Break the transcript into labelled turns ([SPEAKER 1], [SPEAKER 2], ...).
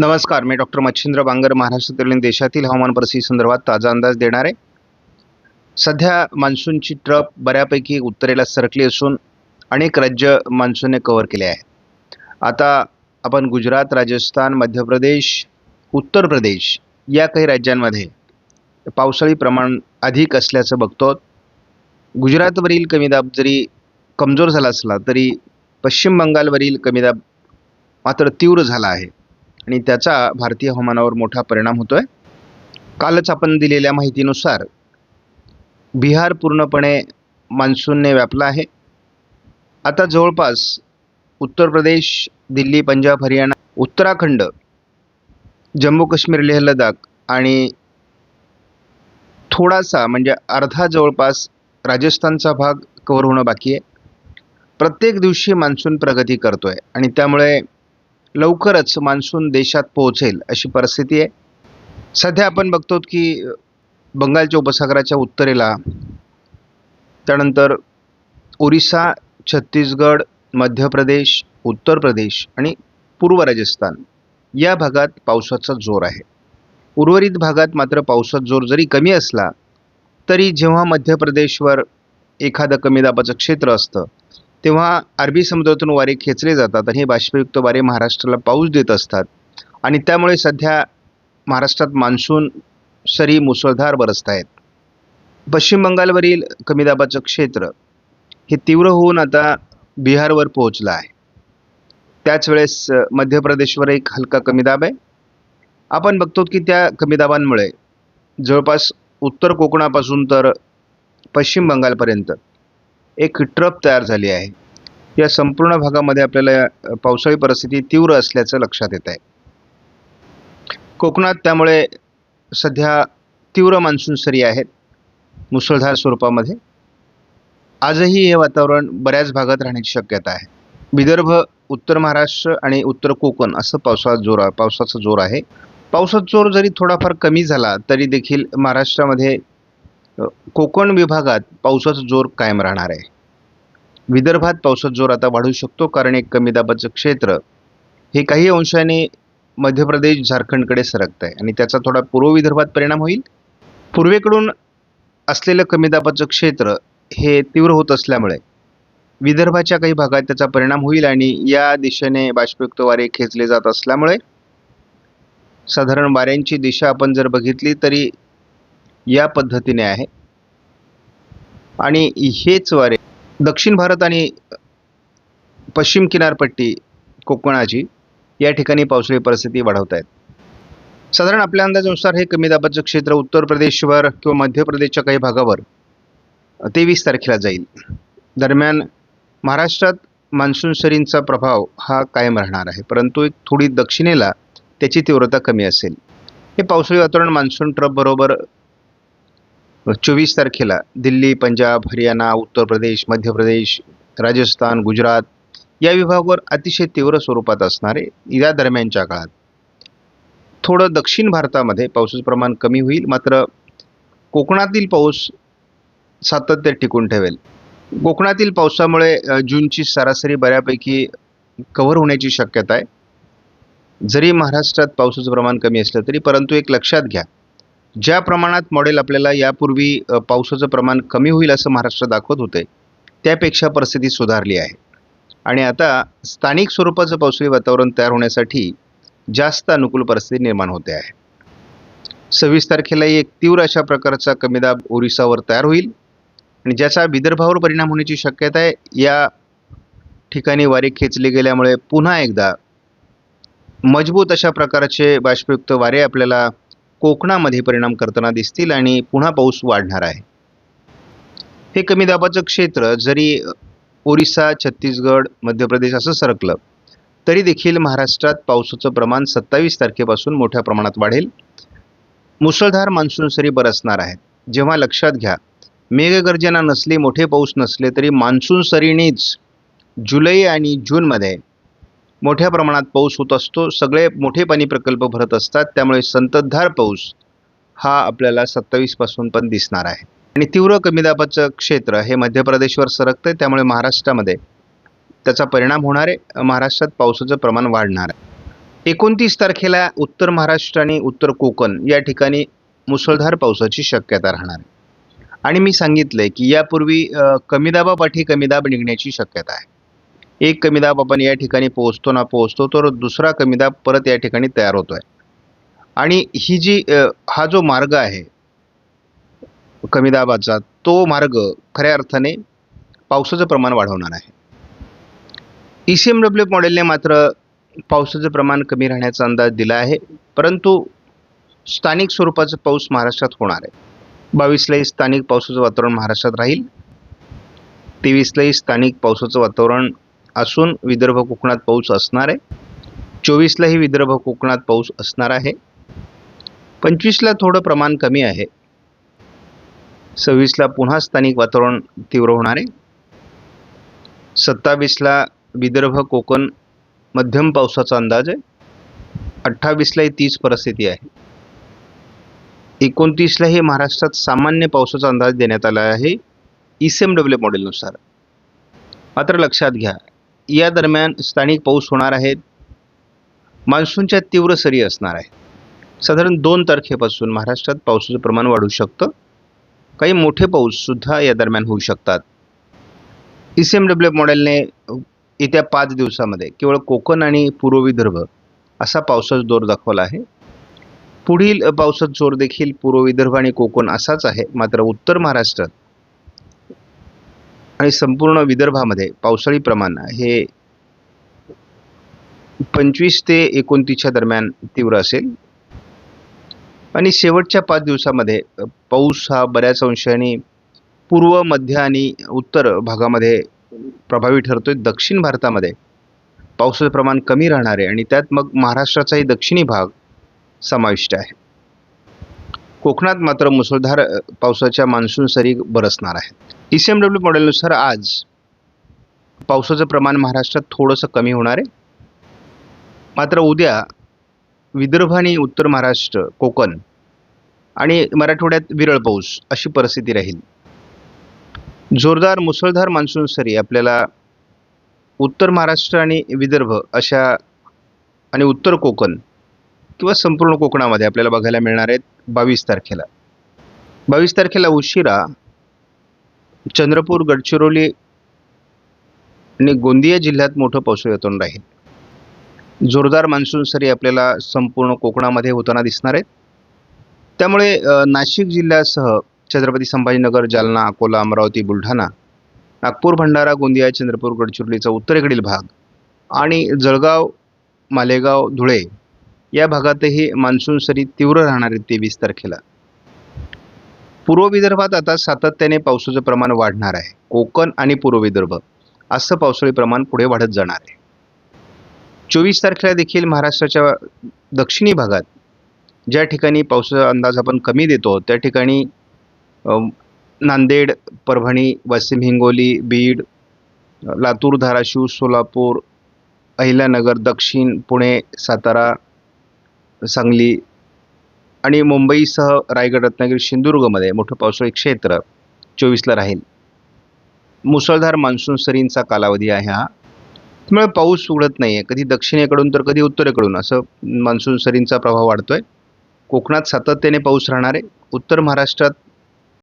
[SPEAKER 1] नमस्कार मी डॉक्टर मच्छिंद्र बांगर महाराष्ट्रातील देशातील हवामान परिस्थिती संदर्भात ताजा अंदाज देणार आहे. सध्या मान्सूनची ट्रप बऱ्यापैकी उत्तरेला सरकली असून अनेक राज्य मान्सूनने कव्हर केले आहे आता आपण गुजरात राजस्थान मध्य प्रदेश उत्तर प्रदेश या काही राज्यांमध्ये पावसाळी प्रमाण अधिक असल्याचं बघतो. गुजरातवरील कमी दाब जरी कमजोर झाला असला तरी पश्चिम बंगालवरील कमी दाब मात्र तीव्र झाला आहे. आणि त्याचा भारतीय हवामानावर मोठा परिणाम होतो आहे कालच आपण दिलेल्या माहितीनुसार बिहार पूर्णपणे मान्सूनने व्यापला आहे. आता जवळपास उत्तर प्रदेश दिल्ली पंजाब हरियाणा उत्तराखंड जम्मू काश्मीर लेह लडाख आणि थोडासा म्हणजे अर्धा जवळपास राजस्थानचा भाग कव्हर होणं बाकी आहे. प्रत्येक दिवशी मान्सून प्रगती करतो आहे आणि त्यामुळे लवकरच मान्सून देशात पोहोचेल अशी परिस्थिती आहे. सध्या आपण बघतो की बंगालच्या उपसागराच्या उत्तरेला त्यानंतर ओरिसा छत्तीसगड मध्य प्रदेश उत्तर प्रदेश आणि पूर्व राजस्थान या भागात पावसाचा जोर आहे. उर्वरित भागात मात्र पावसाचा जोर जरी कमी असला तरी जेव्हा मध्य प्रदेशवर एखादं कमी दाबाचं क्षेत्र असतं तेव्हा अरबी समुद्रातून वारे खेचले जातात आणि हे बाष्पयुक्त वारे महाराष्ट्राला पाऊस देत असतात. आणि त्यामुळे सध्या महाराष्ट्रात मान्सून सरी मुसळधार बरसत आहेत पश्चिम बंगालवरील कमी दाबाचं क्षेत्र हे तीव्र होऊन आता बिहारवर पोहोचलं आहे. त्याच वेळेस मध्य प्रदेशवर एक हलका कमी दाब आहे. आपण बघतो की त्या कमी दाबांमुळे जवळपास उत्तर कोकणापासून तर पश्चिम बंगालपर्यंत एक ट्रप तयार झाली आहे. या संपूर्ण भागामध्ये आपल्याला पावसाळी परिस्थिती तीव्र असल्याचं लक्षात येत आहे कोकणात त्यामुळे सध्या तीव्र मान्सून सरी आहेत मुसळधार स्वरूपामध्ये. आजही हे वातावरण बऱ्याच भागात राहण्याची शक्यता आहे. विदर्भ उत्तर महाराष्ट्र आणि उत्तर कोकण असं पावसाळा जोर आहे पावसाचा जोर आहे. पावसाचा जोर जरी थोडाफार कमी झाला तरी देखील महाराष्ट्रामध्ये कोकण विभागात पावसाचा जोर कायम राहणार आहे. विदर्भात पावसाचा जोर आता वाढू शकतो कारण एक कमी दाबाचं क्षेत्र हे काही अंशाने मध्य प्रदेश झारखंडकडे सरकत आहे आणि त्याचा थोडा पूर्व विदर्भात परिणाम होईल. पूर्वेकडून असलेलं कमी दाबाचं क्षेत्र हे तीव्र होत असल्यामुळे विदर्भाच्या काही भागात त्याचा परिणाम होईल आणि या दिशेने बाष्पयुक्त वारे खेचले जात असल्यामुळे साधारण वाऱ्यांची दिशा आपण जर बघितली तरी या पद्धतीने आहे. आणि हेच वारे दक्षिण भारत आणि पश्चिम किनारपट्टी कोकणाची या ठिकाणी पावसाळी परिस्थिती वाढवत आहेत साधारण आपल्या अंदाजानुसार हे कमी दाबाचं क्षेत्र उत्तर प्रदेशवर किंवा मध्य प्रदेशच्या काही भागावर तेवीस तारखेला जाईल. दरम्यान महाराष्ट्रात मान्सून सरींचा प्रभाव हा कायम राहणार आहे. परंतु एक थोडी दक्षिणेला त्याची तीव्रता कमी असेल. हे पावसाळी वातावरण मान्सून ट्रप बरोबर चोवीस तारखेला दिल्ली पंजाब हरियाणा उत्तर प्रदेश मध्य प्रदेश राजस्थान गुजरात या विभागावर अतिशय तीव्र स्वरूपात असणारे या दरम्यानच्या काळात. थोडं दक्षिण भारतामध्ये पावसाचं प्रमाण कमी होईल मात्र कोकणातील पाऊस सातत्य टिकून ठेवेल. कोकणातील पावसामुळे जूनची सरासरी बऱ्यापैकी कव्हर होण्याची शक्यता आहे. जरी महाराष्ट्रात पावसाचं प्रमाण कमी असलं तरी परंतु एक लक्षात घ्या ज्या प्रमाणात मॉडेल आपल्याला यापूर्वी पावसाचं प्रमाण कमी होईल असं महाराष्ट्र दाखवत होते त्यापेक्षा परिस्थिती सुधारली आहे. आणि आता स्थानिक स्वरूपाचं पावसाळी वातावरण तयार होण्यासाठी जास्त अनुकूल परिस्थिती निर्माण होते आहे. सव्वीस तारखेलाही एक तीव्र अशा प्रकारचा कमीदाब ओरिसावर तयार होईल आणि ज्याचा विदर्भावर परिणाम होण्याची शक्यता आहे या ठिकाणी वारे खेचले गेल्यामुळे पुन्हा एकदा मजबूत अशा प्रकारचे बाष्पयुक्त वारे आपल्याला कोकणामध्ये परिणाम करताना दिसतील आणि पुन्हा पाऊस वाढणार आहे. हे कमी दाबाचं क्षेत्र जरी ओरिसा छत्तीसगड मध्य प्रदेश असं सरकलं तरी देखील महाराष्ट्रात पावसाचं प्रमाण सत्तावीस तारखेपासून मोठ्या प्रमाणात वाढेल. मुसळधार मान्सून सरी बरसणार आहेत. जेव्हा लक्षात घ्या मेघगर्जना नसली मोठे पाऊस नसले तरी मान्सून सरीनेच जुलै आणि जूनमध्ये मोठ्या प्रमाणात पाऊस होत असतो. सगळे मोठे पाणी प्रकल्प भरत असतात. त्यामुळे संततधार पाऊस हा आपल्याला सत्तावीसपासून पण दिसणार आहे. आणि तीव्र कमी दाबाचं क्षेत्र हे मध्य प्रदेशवर सरकतं त्यामुळे महाराष्ट्रामध्ये त्याचा परिणाम होणार आहे. महाराष्ट्रात पावसाचं प्रमाण वाढणार आहे. एकोणतीस तारखेला उत्तर महाराष्ट्र आणि उत्तर कोकण या ठिकाणी मुसळधार पावसाची शक्यता राहणार आहे. आणि मी सांगितलं आहे की यापूर्वी कमीदाबापाठी कमी दाबापाठी कमी दाब निघण्याची शक्यता आहे. एक कमी दाब आपण या ठिकाणी पोहोचतो ना पोहोचतो तर दुसरा कमी दाब परत या ठिकाणी तयार होतो आहे आणि ही जी हा जो मार्ग आहे कमी दाबाचा तो मार्ग खऱ्या अर्थाने पावसाचं प्रमाण वाढवणार आहे. ई सी एम डब्ल्यू मॉडेलने मात्र पावसाचं प्रमाण कमी राहण्याचा अंदाज दिला आहे परंतु स्थानिक स्वरूपाचा पाऊस महाराष्ट्रात होणार आहे. बावीसलाही स्थानिक पावसाचं वातावरण महाराष्ट्रात राहील. तेवीसलाही स्थानिक पावसाचं वातावरण असून विदर्भ कोकणात पाऊस असणार आहे. चोवीसलाही विदर्भ कोकणात पाऊस असणार आहे. पंचवीसला थोडं प्रमाण कमी आहे. सव्वीसला पुन्हा स्थानिक वातावरण तीव्र होणार आहे. सत्तावीसला विदर्भ कोकण मध्यम पावसाचा अंदाज आहे. अठ्ठावीसलाही तीच परिस्थिती आहे. एकोणतीसलाही महाराष्ट्रात सामान्य पावसाचा अंदाज देण्यात आला आहे. ई सी एम डब्ल्यू मॉडेलनुसार. मात्र लक्षात घ्या या दरम्यान स्थानिक पाऊस होणार आहेत मान्सूनच्या तीव्र सरी असणार आहे. साधारण दोन तारखेपासून महाराष्ट्रात पावसाचं प्रमाण वाढू शकतं. काही मोठे पाऊससुद्धा या दरम्यान होऊ शकतात. ई सी एम डब्ल्यू मॉडेलने येत्या पाच दिवसामध्ये केवळ कोकण आणि पूर्व विदर्भ असा पावसाचा जोर दाखवला आहे. पुढील पावसाचा जोर देखील पूर्व विदर्भ आणि कोकण असाच आहे. मात्र उत्तर महाराष्ट्रात आणि संपूर्ण विदर्भामध्ये पावसाळी प्रमाण हे पंचवीस ते एकोणतीसच्या दरम्यान तीव्र असेल. आणि शेवटच्या पाच दिवसामध्ये पाऊस हा बऱ्याच अंशाने पूर्व मध्य आणि उत्तर भागामध्ये प्रभावी ठरतोय. दक्षिण भारतामध्ये पावसाचं प्रमाण कमी राहणार आहे आणि त्यात मग महाराष्ट्राचाही दक्षिणी भाग समाविष्ट आहे. कोकणात मात्र मुसळधार पावसाच्या मान्सून सरी बरसणार आहेत. ई सी एम डब्ल्यू मॉडेलनुसार आज पावसाचं प्रमाण महाराष्ट्रात थोडंसं कमी होणार आहे. मात्र उद्या विदर्भ आणि उत्तर महाराष्ट्र कोकण आणि मराठवाड्यात विरळ पाऊस अशी परिस्थिती राहील. जोरदार मुसळधार मान्सून सरी आपल्याला उत्तर महाराष्ट्र आणि विदर्भ अशा आणि उत्तर कोकण किंवा संपूर्ण कोकणामध्ये आपल्याला बघायला मिळणार आहेत बावीस तारखेला. बावीस तारखेला उशिरा चंद्रपूर गडचिरोली आणि गोंदिया जिल्ह्यात मोठं पावसाळ्यातून राहील. जोरदार मान्सून सरी आपल्याला संपूर्ण कोकणामध्ये होताना दिसणार आहेत. त्यामुळे नाशिक जिल्ह्यासह छत्रपती संभाजीनगर जालना अकोला अमरावती बुलढाणा नागपूर भंडारा गोंदिया चंद्रपूर गडचिरोलीचा उत्तरेकडील भाग आणि जळगाव मालेगाव धुळे या भागातही मान्सून सरी तीव्र राहणार आहेत तेवीस तारखेला. पूर्व विदर्भात आता सातत्याने पावसाचं प्रमाण वाढणार आहे. कोकण आणि पूर्व विदर्भ असं पावसाळी प्रमाण पुढे वाढत जाणार आहे. चोवीस तारखेला देखील महाराष्ट्राच्या दक्षिणी भागात ज्या ठिकाणी पावसाचा अंदाज आपण कमी देतो त्या ठिकाणी नांदेड परभणी वाशिम हिंगोली बीड लातूर धाराशिव सोलापूर अहिल्यानगर दक्षिण पुणे सातारा सांगली आणि मुंबईसह रायगड रत्नागिरी सिंधुदुर्गमध्ये मोठं पावसाळी क्षेत्र चोवीसला राहील. मुसळधार मान्सून सरींचा कालावधी आहे हा. त्यामुळे पाऊस उघडत नाही आहे कधी दक्षिणेकडून तर कधी उत्तरेकडून असं मान्सून सरींचा प्रभाव वाढतो आहे कोकणात सातत्याने पाऊस राहणार आहे. उत्तर महाराष्ट्रात